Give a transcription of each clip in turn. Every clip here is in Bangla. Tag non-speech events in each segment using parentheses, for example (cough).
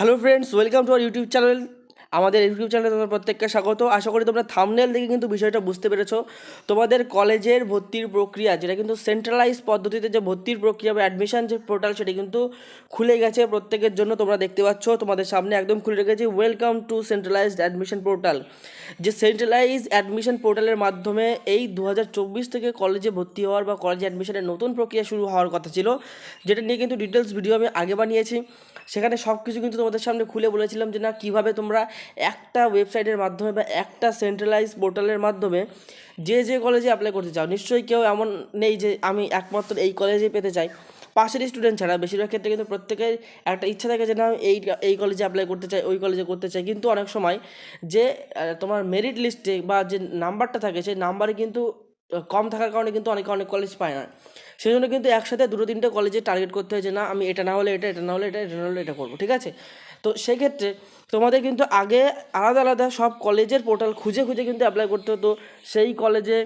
Hello friends welcome to our YouTube channel আমাদের ইউটিউব চ্যানেলে তোমাদের প্রত্যেককে স্বাগত। আশা করি তোমরা থামনেল দেখে কিন্তু বিষয়টা বুঝতে পেরেছ। তোমাদের কলেজের ভর্তির প্রক্রিয়া, যেটা কিন্তু সেন্ট্রালাইজ পদ্ধতিতে যে ভর্তির প্রক্রিয়া বা অ্যাডমিশন যে পোর্টাল সেটি কিন্তু খুলে গেছে প্রত্যেকের জন্য তোমরা দেখতে পাচ্ছ। তোমাদের সামনে একদম খুলে রেখেছি welcome to centralised admission portal যে সেন্ট্রালাইজ অ্যাডমিশন পোর্টালের মাধ্যমে এই দু হাজার চব্বিশ থেকে কলেজে ভর্তি হওয়ার বা কলেজে অ্যাডমিশনের নতুন প্রক্রিয়া শুরু হওয়ার কথা ছিল, যেটা নিয়ে কিন্তু ডিটেলস ভিডিও আমি আগে বানিয়েছি। সেখানে সব কিছু কিন্তু তোমাদের সামনে খুলে বলেছিলাম যে, না, কীভাবে তোমরা একটা ওয়েবসাইটের মাধ্যমে বা একটা সেন্ট্রালাইজ পোর্টালের মাধ্যমে যে যে কলেজে অ্যাপ্লাই করতে চাও, নিশ্চয়ই কেউ এমন নেই যে আমি একমাত্র এই কলেজে পেতে চাই। পাশের স্টুডেন্ট ছাড়া বেশিরভাগ ক্ষেত্রে কিন্তু প্রত্যেকের একটা ইচ্ছা থাকে যে না এই এই কলেজে অ্যাপ্লাই করতে চাই, ওই কলেজে করতে চাই। কিন্তু অনেক সময় যে তোমার মেরিট লিস্টে বা যে নাম্বারটা থাকে, সেই নাম্বারে কিন্তু কম থাকার কারণে কিন্তু অনেকে অনেক কলেজ পায় না। সেই জন্য কিন্তু একসাথে দুটো তিনটে কলেজে টার্গেট করতে হয় যে না, আমি এটা না হলে এটা এটা না হলে এটা এটা না হলে এটা করব, ঠিক আছে? তো সেক্ষেত্রে তোমাদের কিন্তু আগে আলাদা আলাদা সব কলেজের পোর্টাল খুঁজে খুঁজে কিন্তু অ্যাপ্লাই করতে হতো। সেই কলেজে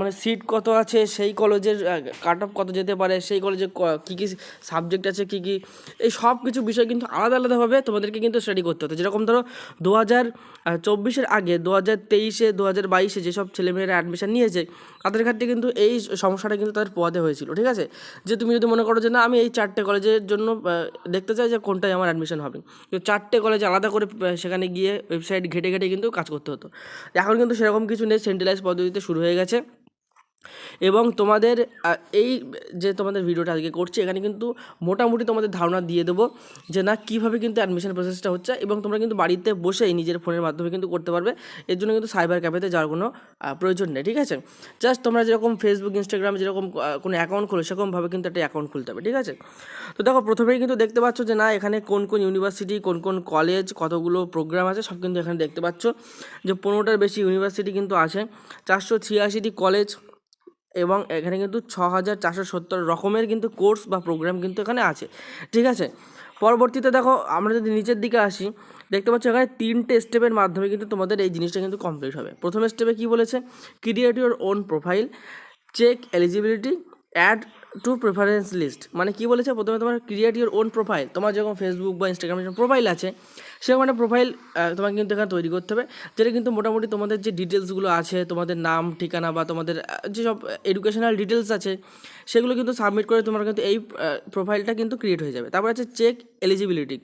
মানে সিট কত আছে, সেই কলেজের কাট অফ কত যেতে পারে, সেই কলেজে কী কী সাবজেক্ট আছে, কী কী, এই সব কিছু বিষয় কিন্তু আলাদা আলাদাভাবে তোমাদেরকে কিন্তু স্টাডি করতে হতো। যেরকম ধরো দু হাজার চব্বিশের আগে, দু হাজার তেইশে, দু হাজার বাইশে যেসব ছেলেমেয়েরা অ্যাডমিশান নিয়েছে, তাদের ক্ষেত্রে কিন্তু এই সমস্যাটা কিন্তু তাদের পোয়াতে হয়েছিল, ঠিক আছে? যে তুমি যদি মনে করো যে না, আমি এই চারটে কলেজের জন্য দেখতে চাই যে কোনটায় আমার অ্যাডমিশন হবে। তো চারটে কলেজে আলাদা আহ, সেখানে গিয়ে ওয়েবসাইট ঘেঁটে ঘেঁটে কিন্তু কাজ করতে হতো। এখন কিন্তু সেরকম কিছু নেই সেন্ট্রালাইজ পদ্ধতিতে শুরু হয়ে গেছে। এবং তোমাদের এই যে তোমাদের ভিডিওটা আজকে করছি, এখানে কিন্তু মোটামুটি তোমাদের ধারণা দিয়ে দেবো যে না, কীভাবে কিন্তু অ্যাডমিশন প্রসেসটা হচ্ছে এবং তোমরা কিন্তু বাড়িতে বসেই নিজের ফোনের মাধ্যমে কিন্তু করতে পারবে। এর জন্য কিন্তু সাইবার ক্যাফেতে যাওয়ার কোনো প্রয়োজন নেই, ঠিক আছে? জাস্ট তোমরা যেরকম ফেসবুক ইনস্টাগ্রামে যেরকম কোনো অ্যাকাউন্ট খোলো, সেরকমভাবে কিন্তু একটা অ্যাকাউন্ট খুলতে হবে, ঠিক আছে? তো দেখো, প্রথমেই কিন্তু দেখতে পাচ্ছ যে না, এখানে কোন কোন ইউনিভার্সিটি কোন কোন কলেজ কতগুলো প্রোগ্রাম আছে, সব কিন্তু এখানে দেখতে পাচ্ছ। যে পনেরোটার বেশি ইউনিভার্সিটি কিন্তু আছে, চারশো ছিয়াশিটি কলেজ এবং এখানে কিন্তু ছ হাজার চারশো সত্তর রকমের কিন্তু কোর্স বা প্রোগ্রাম কিন্তু এখানে আছে। ঠিক আছে? পরবর্তীতে দেখো, আমরা যদি নিচের দিকে আসি, দেখতে পাচ্ছ এখানে তিনটে স্টেপের মাধ্যমে কিন্তু তোমাদের এই জিনিসটা কিন্তু কমপ্লিট হবে। প্রথম স্টেপে কি বলেছে? Create your own profile check eligibility add to preference list মানে কি বলেছে? প্রথমে তোমার ক্রিয়েট ইউর ওন প্রোফাইল তোমার যখন ফেসবুক বা ইনস্টাগ্রামে যখন প্রোফাইল আছে, সেরকম একটা প্রোফাইল তোমাকে কিন্তু এখানে তৈরি করতে হবে, যেটা কিন্তু মোটামুটি তোমাদের যে ডিটেলসগুলো আছে, তোমাদের নাম, ঠিকানা বা তোমাদের যেসব এডুকেশনাল ডিটেলস আছে, সেগুলো কিন্তু সাবমিট করে তোমার কিন্তু এই প্রোফাইলটা কিন্তু ক্রিয়েট হয়ে যাবে। তারপর আছে চেক এলিজিবিলিটি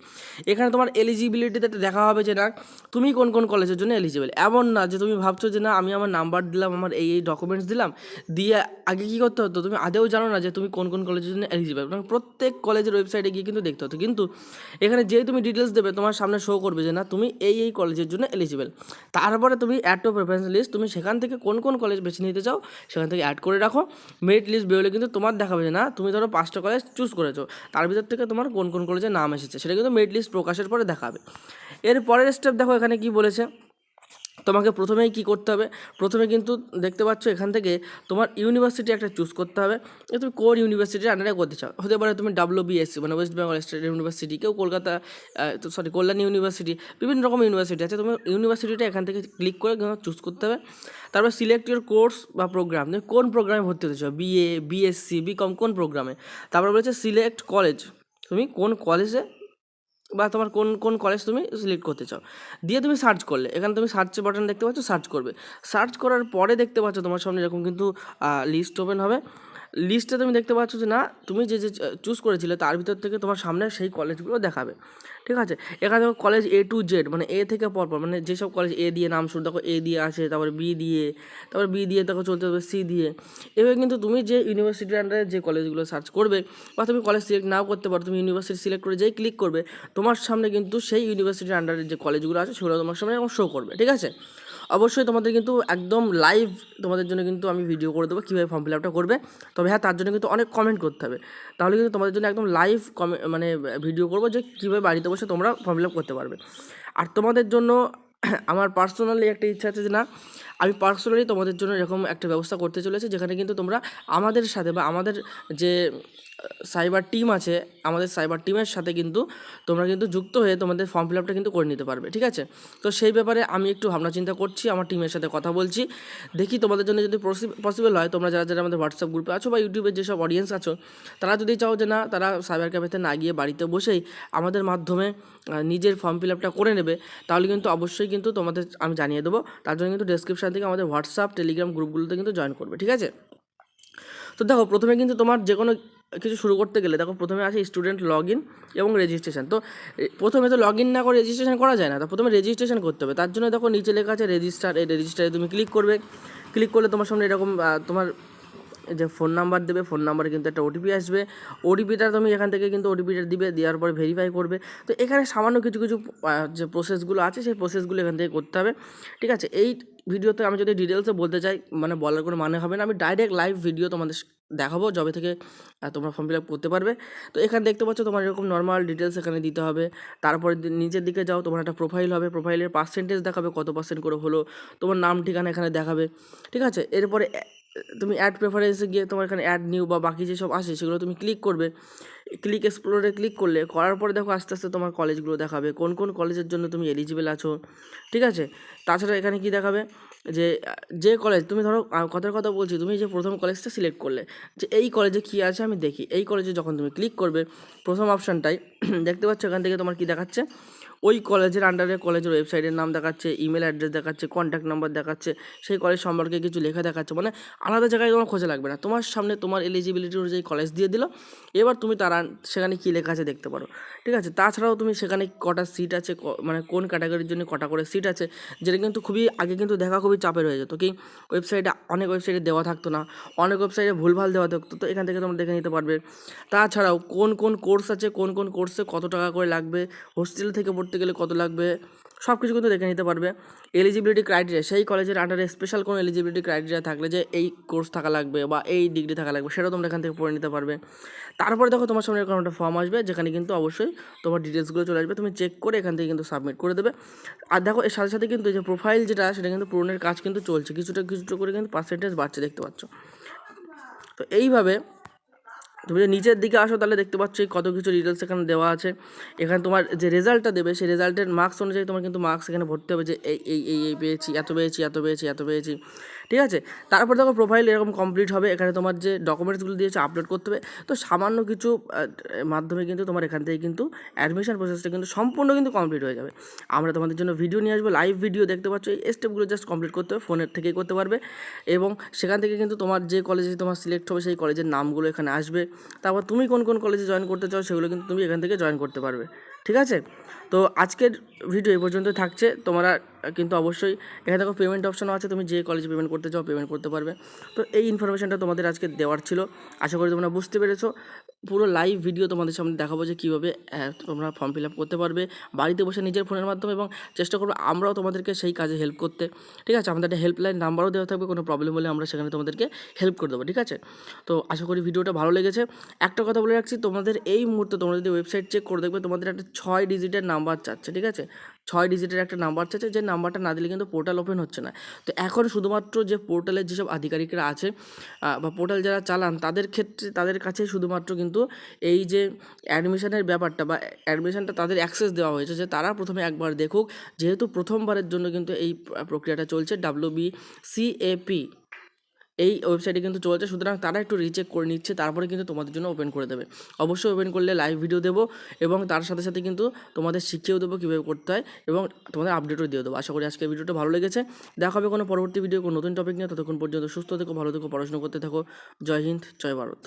এখানে তোমার এলিজিবিলিটিতে দেখা হবে যে না, তুমি কোন কোন কলেজের জন্য এলিজিবল এমন না যে তুমি ভাবছ যে না, আমি আমার নাম্বার দিলাম, আমার এই এই ডকুমেন্টস দিলাম, দিয়ে আগে কী করতে হতো? তুমি আদেও জানো না যে তুমি কোন কোন কলেজের জন্য এলিজিবল প্রত্যেক কলেজের ওয়েবসাইটে গিয়ে কিন্তু দেখতে হতো। কিন্তু এখানে যেই তুমি ডিটেলস দেবে, তোমার সামনে শো করবে যে, না, তুমি এই এই কলেজের জন্য এলিজিবল তারপরে তুমি অ্যাড টু প্রেফারেন্স লিস্ট তুমি সেখান থেকে কোন কোন কলেজ বেছে নিতে চাও, সেখান থেকে অ্যাড করে রাখো। মেরিট লিস্ট বেরোলে কিন্তু তোমার দেখাবে যে, না, তুমি ধরো পাঁচটা কলেজ চুজ করেছ। তার ভিতর থেকে তোমার কোন কোন কলেজের নাম এসেছে, সেটা কিন্তু মেরিট লিস্ট প্রকাশের পরে দেখাবে। এর পরের স্টেপ দেখো এখানে কি বলেছে। তোমাকে প্রথমেই কি করতে হবে? প্রথমে কিন্তু দেখতে পাচ্ছ এখান থেকে তোমার ইউনিভার্সিটি একটা চুজ করতে হবে। যে তুমি কোন ইউনিভার্সিটির আন্ডারে করতে চাও? হতে পারে তুমি ডাব্লিউ বিএসসি মানে ওয়েস্ট বেঙ্গল স্টেট ইউনিভার্সিটি কেউ কলকাতা সরি কল্যাণ ইউনিভার্সিটি বিভিন্ন রকম ইউনিভার্সিটি আছে। তুমি ইউনিভার্সিটিটা এখান থেকে ক্লিক করে চুজ করতে হবে। তারপর সিলেক্ট ইউর কোর্স বা প্রোগ্রাম তুমি কোন প্রোগ্রামে ভর্তি হতে চাও? বিএ বিএসসি বিকম কোন প্রোগ্রামে তারপর বলেছে সিলেক্ট কলেজ তুমি কোন কলেজে বা তোমার কোন কোন কলেজ তুমি সিলেক্ট করতে চাও। দিয়ে তুমি সার্চ করলে। এখানে তুমি সার্চ বাটন দেখতে পাচ্ছ সার্চ করবে। সার্চ করার পরে দেখতে পাচ্ছ তোমার সামনে এরকম কিন্তু লিস্ট ওপেন হবে। লিস্টে তুমি দেখতে পাচ্ছ যে না, তুমি যে যে চুজ করেছিলে তার ভিতর থেকে তোমার সামনে সেই কলেজগুলো দেখাবে। ঠিক আছে? এখানে দেখো কলেজ এ টু জেড মানে এ থেকে পরপর মানে যেসব কলেজ এ দিয়ে নাম শুরু, দেখো এ দিয়ে আছে তারপরে বি দিয়ে, তারপর বি দিয়ে দেখো চলতে হবে সি দিয়ে। এভাবে কিন্তু তুমি যে ইউনিভার্সিটির আন্ডারে যে কলেজগুলো সার্চ করবে বা তুমি কলেজ সিলেক্ট নাও করতে পারো, তুমি ইউনিভার্সিটি সিলেক্ট করে যেই ক্লিক করবে, তোমার সামনে কিন্তু সেই ইউনিভার্সিটির আন্ডারে যে কলেজগুলো আছে, সেগুলো তোমার সামনে এখন শো করবে। ঠিক আছে? অবশ্যই তোমাদের কিন্তু একদম লাইভ তোমাদের জন্য কিন্তু আমি ভিডিও করে দেবো কীভাবে ফর্ম ফিল আপটা করবে। তবে হ্যাঁ তার জন্য কিন্তু অনেক কমেন্ট করতে হবে। তাহলে কিন্তু তোমাদের জন্য একদম লাইভ কমে মানে ভিডিও করব যে কীভাবে বাড়িতে বসে তোমরা ফর্ম ফিল আপ করতে পারবে। আর তোমাদের জন্য (clears throat) আমার পার্সোনালি একটা ইচ্ছা আছে যে না, আমি পার্সোনালি তোমাদের জন্য এরকম একটা ব্যবস্থা করতে চলেছি, যেখানে কিন্তু তোমরা আমাদের সাথে বা আমাদের যে সাইবার টিম আছে, আমাদের সাইবার টিমের সাথে কিন্তু তোমরা কিন্তু যুক্ত হয়ে তোমাদের ফর্ম ফিল আপটা কিন্তু করে নিতে পারবে, ঠিক আছে? তো সেই ব্যাপারে আমি একটু ভাবনা চিন্তা করছি, আমার টিমের সাথে কথা বলছি, দেখি তোমাদের জন্য যদি পসিবল হয়, তোমরা যারা যারা আমাদের হোয়াটসঅ্যাপ গ্রুপে আছো বা ইউটিউবের যেসব অডিয়েন্স আছো, তারা যদি চাও যে না, তারা সাইবার ক্যাফেতে না গিয়ে বাড়িতে বসেই আমাদের মাধ্যমে নিজের ফর্ম ফিল আপটা করে নেবে, তাহলে কিন্তু অবশ্যই কিন্তু তোমাদের আমি জানিয়ে দেবো, তার জন্য কিন্তু ডেসক্রিপশান থেকে আমাদের হোয়াটসঅ্যাপ টেলিগ্রাম গ্রুপগুলোতে কিন্তু জয়েন করবে, ঠিক আছে? তো দেখো, প্রথমে কিন্তু তোমার যে কোনো কিছু শুরু করতে গেলে দেখো প্রথমে আছে স্টুডেন্ট লগ ইন এবং রেজিস্ট্রেশন তো প্রথমে তো লগ ইন না করে রেজিস্ট্রেশন করা যায় না, তো প্রথমে রেজিস্ট্রেশন করতে হবে। তার জন্য দেখো নিচে লেখা আছে রেজিস্টার এই রেজিস্টারে তুমি ক্লিক করবে। ক্লিক করলে তোমার সামনে এরকম তোমার যে ফোন নাম্বার দেবে ফোন নাম্বারে কিন্তু একটা ওটিপি আসবে। ওটিপিটা তুমি এখান থেকে কিন্তু ওটিপিটা দিবে, দেওয়ার পরে ভেরিফাই করবে। তো এখানে সামান্য কিছু কিছু যে প্রসেসগুলো আছে, সেই প্রসেসগুলো এখান থেকে করতে হবে। ঠিক আছে? এই ভিডিওতে আমি যদি ডিটেলসে বলতে চাই মানে বলার কোনো মানে হবে না। আমি ডাইরেক্ট লাইভ ভিডিও তোমাদের দেখাবো যবে থেকে তোমরা ফর্ম ফিল আপ করতে পারবে। তো এখানে দেখতে পাচ্ছ তোমার এরকম নর্মাল ডিটেলস এখানে দিতে হবে। তারপরে নিচের দিকে যাও, তোমার একটা প্রোফাইল হবে। প্রোফাইলের পার্সেন্টেজ দেখাবে, কত পার্সেন্ট করে হলো, তোমার নাম ঠিকানা এখানে দেখাবে। ঠিক আছে? এরপরে তুমি অ্যাড প্রেফারেন্সে গিয়ে তোমার এখানে অ্যাড নিউ বা বাকি যেসব আসে, সেগুলো তুমি ক্লিক করবে। ক্লিক এক্সপ্লোরে ক্লিক করলে, করার পরে দেখো আস্তে আস্তে তোমার কলেজগুলো দেখাবে, কোন কোন কলেজের জন্য তুমি এলিজিবল আছো, ঠিক আছে? তাছাড়া এখানে কি দেখাবে? যে যে কলেজ তুমি ধরো কথার কথা বলছি, তুমি যে প্রথম কলেজটা সিলেক্ট করলে, যে এই কলেজে কী আছে আমি দেখি। এই কলেজে যখন তুমি ক্লিক করবে, প্রথম অপশানটাই (clears throat) দেখতে পাচ্ছ এখান থেকে তোমার কি দেখাচ্ছে? ওই কলেজের আন্ডারে কলেজের ওয়েবসাইটের নাম দেখাচ্ছে ইমেল অ্যাড্রেস দেখাচ্ছে কন্ট্যাক্ট নাম্বার দেখাচ্ছে, সেই কলেজ সম্পর্কে কিছু লেখা দেখাচ্ছে মানে আলাদা জায়গায় তোমার খোঁজা লাগবে না। তোমার সামনে তোমার এলিজিবিলিটি অনুযায়ী কলেজ দিয়ে দিল, এবার তুমি তারা সেখানে কী লেখা আছে দেখতে পারো। ঠিক আছে? তাছাড়াও তুমি সেখানে কটা সিট আছে মানে কোন ক্যাটাগরির জন্য কটা করে সিট আছে, যেটা কিন্তু খুবই, আগে কিন্তু দেখা খুবই চাপের হয়ে যেত, কি ওয়েবসাইটে অনেক ওয়েবসাইটে দেওয়া থাকতো না, অনেক ওয়েবসাইটে ভুলভাল দেওয়া থাকতো, তো এখান থেকে তোমরা দেখে নিতে পারবে। তাছাড়াও কোন কোন কোর্স আছে, কোন কোন কোর্সে কত টাকা করে লাগবে হোস্টেল থেকে পড়তে গেলে কত লাগবে? সব কিছু কিন্তু দেখে নিতে পারবে। এলিজিবিলিটি ক্রাইটেরিয়া সেই কলেজের আন্ডারে স্পেশাল কোনো এলিজিবিলিটি ক্রাইটেরিয়া থাকলে যে এই কোর্স থাকা লাগবে বা এই ডিগ্রি থাকা লাগবে, সেটাও তোমরা এখান থেকে পড়ে নিতে পারবে। তারপরে দেখো তোমার সামনে এরকম একটা ফর্ম আসবে, যেখানে কিন্তু অবশ্যই তোমার ডিটেলসগুলো চলে আসবে। তুমি চেক করে এখান থেকে কিন্তু সাবমিট করে দেবে। আর দেখো এর সাথে সাথে কিন্তু যে প্রোফাইল যেটা, সেটা কিন্তু পূরণের কাজ কিন্তু চলছে। কিছুটা কিছুটা করে কিন্তু পার্সেন্টেজ বাড়ছে, দেখতে পাচ্ছ? তো এইভাবে তুমি যদি নিচের দিকে আসো তাহলে দেখতে পাচ্ছ কত কিছু ডিটেলস এখানে দেওয়া আছে। এখানে তোমার যে রেজাল্টটা দেবে, সেই রেজাল্টের মার্কস অনুযায়ী তোমার কিন্তু মার্কস এখানে ভরতে হবে যে এই এই এই এই পেয়েছি, এত পেয়েছি এত পেয়েছি এত পেয়েছি। ঠিক আছে? তারপর দেখো প্রোফাইল এরকম কমপ্লিট হবে। এখানে তোমার যে ডকুমেন্টসগুলো দিয়েছে আপলোড করতে হবে। তো সামান্য কিছু মাধ্যমে কিন্তু তোমার এখান থেকে কিন্তু অ্যাডমিশন প্রসেসটা কিন্তু সম্পূর্ণ কিন্তু কমপ্লিট হয়ে যাবে। আমরা তোমাদের জন্য ভিডিও নিয়ে আসব লাইভ ভিডিও দেখতে পাচ্ছ। এই স্টেপগুলো জাস্ট কমপ্লিট করতে হবে ফোনের থেকেই করতে পারবে। এবং সেখান থেকে কিন্তু তোমার যে কলেজে তোমার সিলেক্ট হবে, সেই কলেজের নামগুলো এখানে আসবে। তারপর তুমি কোন কোন কলেজে জয়েন করতে চাও সেগুলো কিন্তু তুমি এখান থেকে জয়েন করতে পারবে, ঠিক আছে? তো আজকের ভিডিও এই পর্যন্ত থাকছে। তোমরা কিন্তু অবশ্যই এখানে দেখো পেমেন্ট অপশনও আছে, তুমি যে কলেজে পেমেন্ট করতে চাও পেমেন্ট করতে পারবে। তো এই ইনফরমেশনটা তোমাদের আজকে দেওয়ার ছিল। আশা করি তোমরা বুঝতে পেরেছ। পুরো লাইভ ভিডিও তোমাদের সামনে দেখাবো যে কীভাবে তোমরা ফর্ম ফিল আপ করতে পারবে। বাড়িতে বসে নিজের ফোনের মাধ্যমে এবং চেষ্টা করব আমরাও তোমাদেরকে সেই কাজে হেল্প করতে। ঠিক আছে? আমাদের একটা হেল্পলাইন নাম্বারও দেওয়া থাকবে, কোনো প্রবলেম হলে আমরা সেখানে তোমাদেরকে হেল্প করে দেবো, ঠিক আছে? তো আশা করি ভিডিওটা ভালো লেগেছে। একটা কথা বলে রাখছি, তোমাদের এই মুহূর্তে তোমরা যদি ওয়েবসাইট চেক করে দেখবে, তোমাদের একটা ছয় ডিজিটের নাম্বার চাচ্ছে, ঠিক আছে? ছয় ডিজিটের একটা নাম্বার চাচ্ছে যে নাম্বারটা না দিলে কিন্তু পোর্টাল ওপেন হচ্ছে না। তো এখন শুধুমাত্র যে পোর্টালের যেসব আধিকারিকরা আছে বা পোর্টাল যারা চালান, তাদের ক্ষেত্রে, তাদের কাছে শুধুমাত্র কিন্তু এই যে অ্যাডমিশনের ব্যাপারটা বা অ্যাডমিশনটা তাদের অ্যাক্সেস দেওয়া হয়েছে, যে তারা প্রথমে একবার দেখুক। যেহেতু প্রথমবারের জন্য কিন্তু এই প্রক্রিয়াটা চলছে ডাব্লিউ বি সিএপি এই ওয়েবসাইটে কিন্তু চলছে, সুতরাং তারা একটু রিচেক করে নিচ্ছে, তারপরে কিন্তু তোমাদের জন্য ওপেন করে দেবে। অবশ্যই ওপেন করলে লাইভ ভিডিও দেবো এবং তার সাথে সাথে কিন্তু তোমাদের শিখিয়েও দেবো কীভাবে করতে হয় এবং তোমাদের আপডেটও দিয়ে দেবো। আশা করি আজকে ভিডিওটা ভালো লেগেছে। দেখা হবে কোনো পরবর্তী ভিডিও কোনো নতুন টপিক নিয়ে। ততক্ষণ পর্যন্ত সুস্থ থেকো, ভালো থেকো, পড়াশোনা করতে থাকো। জয় হিন্দ, জয় ভারত।